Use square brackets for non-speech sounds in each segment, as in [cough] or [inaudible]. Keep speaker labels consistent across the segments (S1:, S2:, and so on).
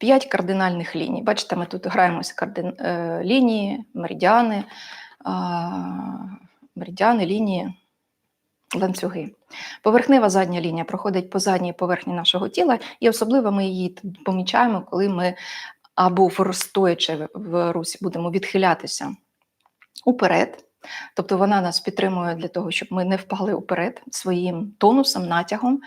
S1: П'ять кардинальних ліній. Бачите, ми тут граємося кардин... е, лінії, меридіани, меридіани, лінії, ланцюги. Поверхнева задня лінія проходить по задній поверхні нашого тіла, і особливо ми її помічаємо, коли ми або стоячи в русі будемо відхилятися уперед. Тобто вона нас підтримує для того, щоб ми не впали уперед своїм тонусом, натягом,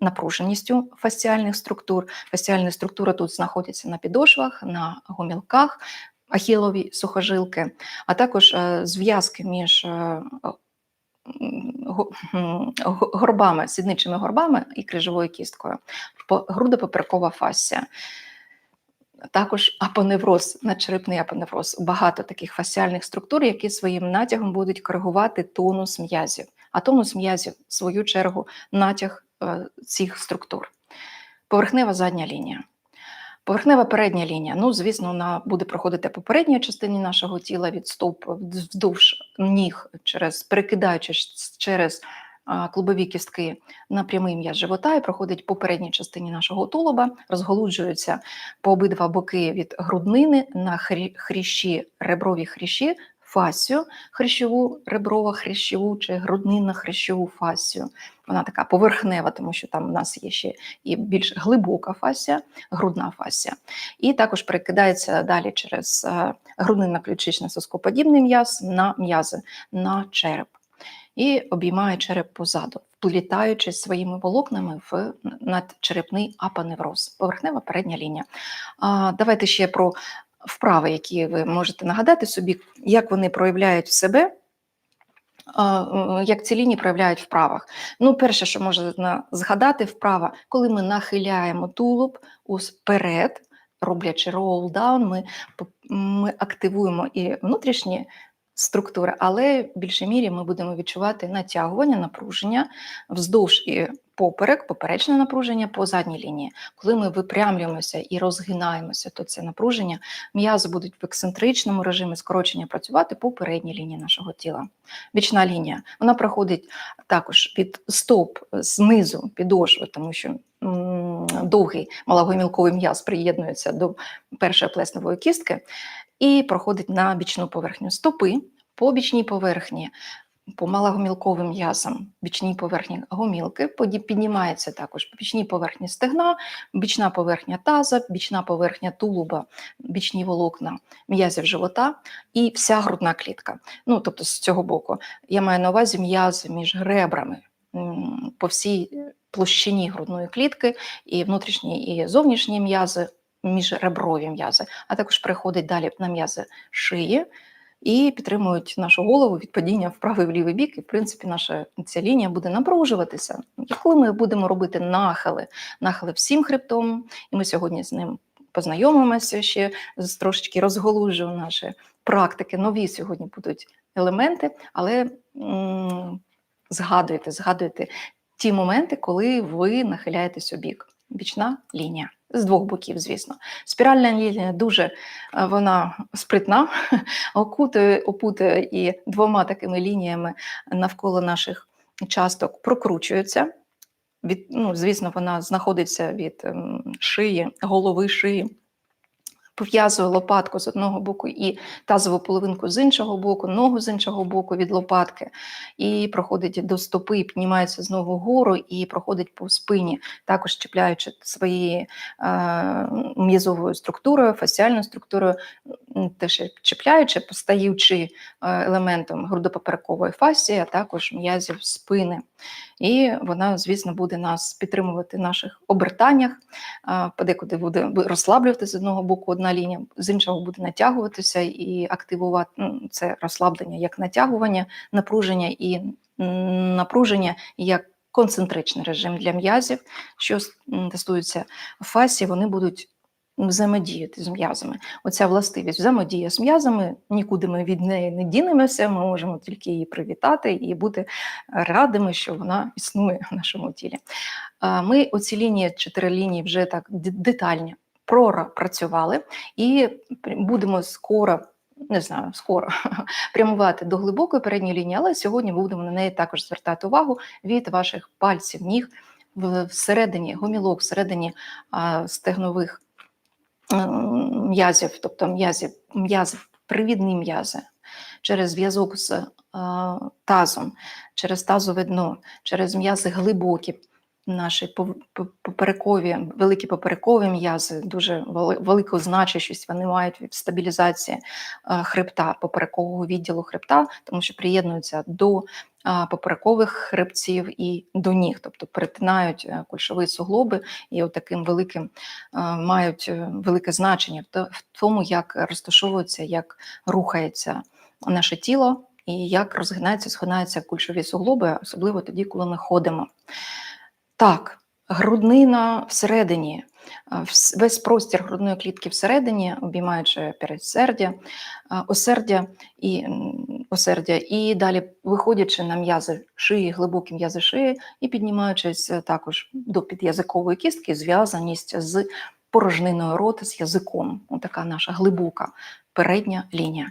S1: напруженістю фасціальних структур. Фасціальні структури тут знаходяться на підошвах, на гомілках, ахілові сухожилки, а також е, зв'язки між м, го- горбами, сідничими горбами і крижовою кісткою, По- грудопоперекова фасція. Також апоневроз, надчерепний апоневроз. Багато таких фасціальних структур, які своїм натягом будуть коригувати тонус м'язів. А тонус м'язів, в свою чергу, натяг цих структур. Поверхнева задня лінія. Поверхнева передня лінія. Ну, звісно, вона буде проходити по передній частині нашого тіла від стоп вздовж ніг, через перекидаючись через клубові кістки на прямий м'яз живота і проходить по передній частині нашого тулуба, розголуджується по обидва боки від груднини на хрі- хрящі, реброві хрящі, фасію, хрящову, реброва хрящову чи груднинна хрящову фасію. Вона така поверхнева, тому що там у нас є ще і більш глибока фасія, грудна фасія. І також перекидається далі через е, грудинно-ключичний соскоподібний м'яз на м'язи, на череп. І обіймає череп позаду, вплітаючись своїми волокнами в надчерепний апоневроз, поверхнева передня лінія. А, давайте ще про вправи, які ви можете нагадати собі, як вони проявляють себе. е, Як ці лінії проявляють в вправах. Ну, перше, що можна згадати, вправа, коли ми нахиляємо тулуб вперед, роблячи roll down, ми, ми активуємо і внутрішні структури, але в більшій мірі ми будемо відчувати натягування, напруження вздовж і поперек, поперечне напруження по задній лінії. Коли ми випрямлюємося і розгинаємося, то це напруження, м'язи будуть в ексцентричному режимі скорочення працювати по передній лінії нашого тіла. Бічна лінія вона проходить також від стоп знизу підошви, тому що довгий малогомілковий м'яз приєднується до першої плесневої кістки і проходить на бічну поверхню стопи по бічній поверхні. По малогомілковим м'язам, бічній поверхні гомілки, піднімається також по бічній поверхні стегна, бічна поверхня таза, бічна поверхня тулуба, бічні волокна м'язів живота і вся грудна клітка. Ну, тобто з цього боку. Я маю на увазі м'язи між ребрами м, по всій площині грудної клітки, і внутрішні, і зовнішні м'язи, міжреброві м'язи, а також переходить далі на м'язи шиї і підтримують нашу голову від падіння в правий в лівий бік. І, в принципі, наша ця лінія буде напружуватися. І коли ми будемо робити нахили, нахили всім хребтом, і ми сьогодні з ним познайомимося ще трошечки розголужуємо наші практики. Нові сьогодні будуть елементи, але м, згадуйте, згадуйте ті моменти, коли ви нахиляєтесь у бік. Бічна лінія з двох боків, звісно. Спіральна лінія дуже е, вона спритна, [laughs] окутує, опутує і двома такими лініями навколо наших часток прокручується. Від, ну, звісно, вона знаходиться від ем, шиї, голови шиї, пов'язує лопатку з одного боку і тазову половинку з іншого боку, ногу з іншого боку від лопатки, і проходить до стопи, піднімається знову вгору і проходить по спині, також чіпляючи своєю е, м'язовою структурою, фасіальною структурою, теж чіпляючи, постаючи е, елементом грудопоперекової фасії, а також м'язів спини. І вона, звісно, буде нас підтримувати в наших обертаннях, подекуди буде розслаблювати з одного боку одна лінія, з іншого буде натягуватися і активувати ну, це розслаблення як натягування, напруження і напруження як концентричний режим для м'язів, що в фасі, вони будуть взаємодіяти з м'язами. Оця властивість взаємодія з м'язами, нікуди ми від неї не дінемося, ми можемо тільки її привітати і бути радими, що вона існує в нашому тілі. Ми оці лінії, чотири лінії вже так д- детально пропрацювали і будемо скоро. Не знаю, скоро [laughs] прямувати до глибокої передньої лінії, але сьогодні будемо на неї також звертати увагу від ваших пальців, ніг всередині гомілок, всередині а, стегнових м'язів, тобто м'язів, м'язів, привідні м'язи, через зв'язок з е, тазом, через тазове дно, через м'язи глибокі, наші поперекові, великі поперекові м'язи, дуже велику значущість вони мають в стабілізації е, хребта, поперекового відділу хребта, тому що приєднуються до поперекових хребців і до ніг, тобто перетинають е, кульшові суглоби і от таким великим е, мають е, велике значення в тому, як розташовується, як рухається наше тіло і як розгинаються, схинаються кульшові суглоби, особливо тоді, коли ми ходимо. Так, груднина всередині, весь простір грудної клітки всередині, обіймаючи передсердя, осердя і осердя, і далі виходячи на м'язи шиї, глибокі м'язи шиї, і піднімаючись е, також до під'язикової кістки, зв'язаність з порожниною рота, з язиком. Отака наша глибока передня лінія.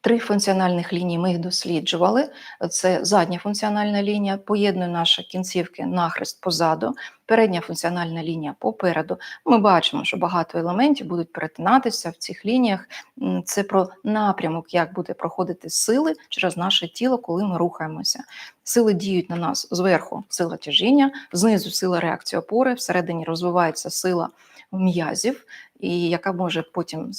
S1: Три функціональних лінії ми їх досліджували. Це задня функціональна лінія, поєднує наші кінцівки нахрест позаду, передня функціональна лінія попереду. Ми бачимо, що багато елементів будуть перетинатися в цих лініях. Це про напрямок, як буде проходити сили через наше тіло, коли ми рухаємося. Сили діють на нас зверху сила тяжіння, знизу сила реакції опори, всередині розвивається сила м'язів, і яка може потім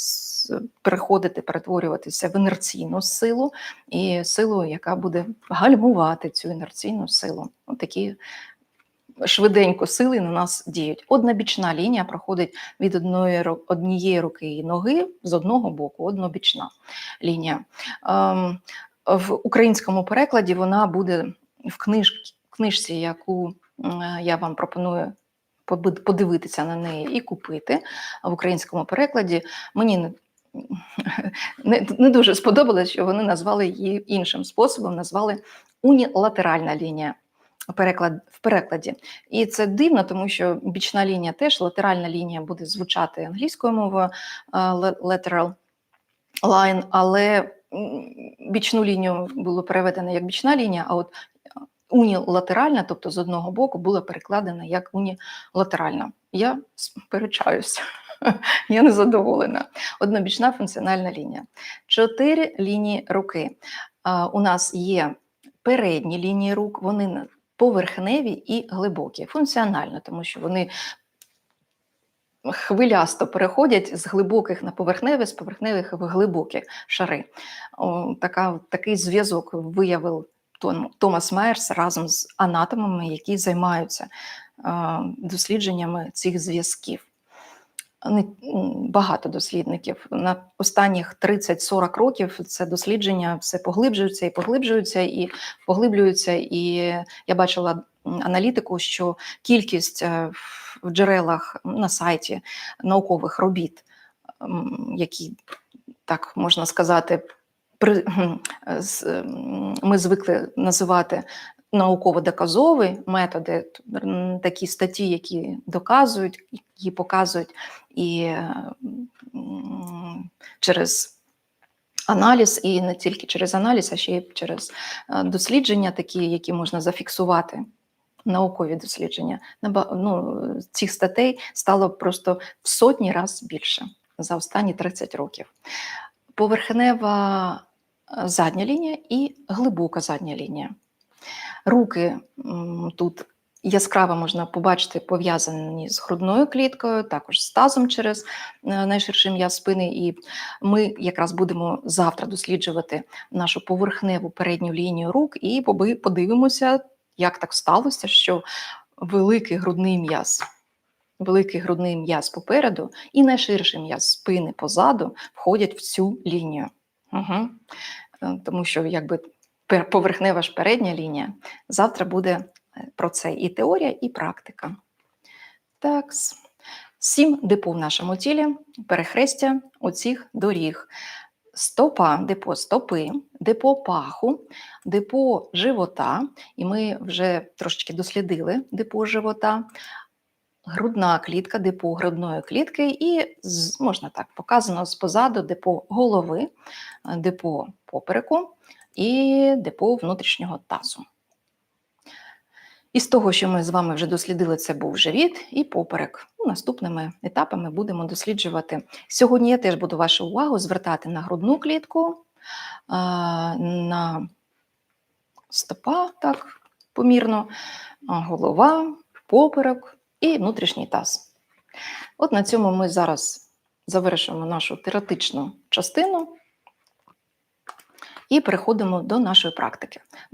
S1: переходити, перетворюватися в інерційну силу, і силу, яка буде гальмувати цю інерційну силу. От такі швиденько сили на нас діють. Однобічна лінія проходить від одної, однієї руки і ноги з одного боку, однобічна лінія. Ем, в українському перекладі вона буде в книж, книжці, яку я вам пропоную подивитися на неї і купити в українському перекладі. Мені не, не, дуже сподобалось, що вони назвали її іншим способом, назвали унілатеральна лінія. Переклад в перекладі, і це дивно, тому що бічна лінія теж латеральна лінія буде звучати англійською мовою lateral line, але бічну лінію було переведено як бічна лінія, а от унілатеральна, тобто з одного боку, була перекладена як унілатеральна. Я сперечаюся. [laughs] Я не задоволена. Однобічна функціональна лінія. Чотири лінії руки. У нас є передні лінії рук, вони поверхневі і глибокі, функціонально, тому що вони хвилясто переходять з глибоких на поверхневі, з поверхневих в глибокі шари. Така, такий зв'язок виявив Томас Майерс разом з анатомами, які займаються дослідженнями цих зв'язків. Багато дослідників на останніх 30-40 років це дослідження все поглиблюються і поглиблюються і поглиблюються. І я бачила аналітику, що кількість е, в- джерелах на сайті наукових робіт, які так можна сказати, при, ми звикли називати науково-доказові методи, такі статті, які доказують, які показують і через аналіз, і не тільки через аналіз, а ще й через е, дослідження, такі, які можна зафіксувати. Наукові дослідження ну, цих статей стало просто в сотні разів більше за останні 30 років. Поверхнева е, задня лінія і глибока задня лінія. Руки тут яскраво можна побачити пов'язані з грудною кліткою, також з тазом через е, найширший м'яз спини. І ми якраз будемо завтра досліджувати нашу поверхневу передню лінію рук і подивимося, як так сталося, що великий грудний м'яз. Великий грудний м'яз попереду і найширший м'яз спини позаду входять в цю лінію. Угу. Тому що якби поверхнева ж передня лінія. Завтра буде про це і теорія, і практика. Так. Сім депо в нашому тілі, перехрестя оцих доріг. Стопа, депо стопи, депо паху, депо живота, і ми вже трошечки дослідили депо живота, грудна клітка, депо грудної клітки, і можна так показано спозаду депо голови, депо попереку і депо внутрішнього тазу. Із того, що ми з вами вже дослідили, це був живіт і поперек. Ну, наступними етапами будемо досліджувати. Сьогодні я теж буду вашу увагу звертати на грудну клітку, на стопа, так, помірно, голова, поперек і внутрішній таз. От на цьому ми зараз завершимо нашу теоретичну частину і переходимо до нашої практики.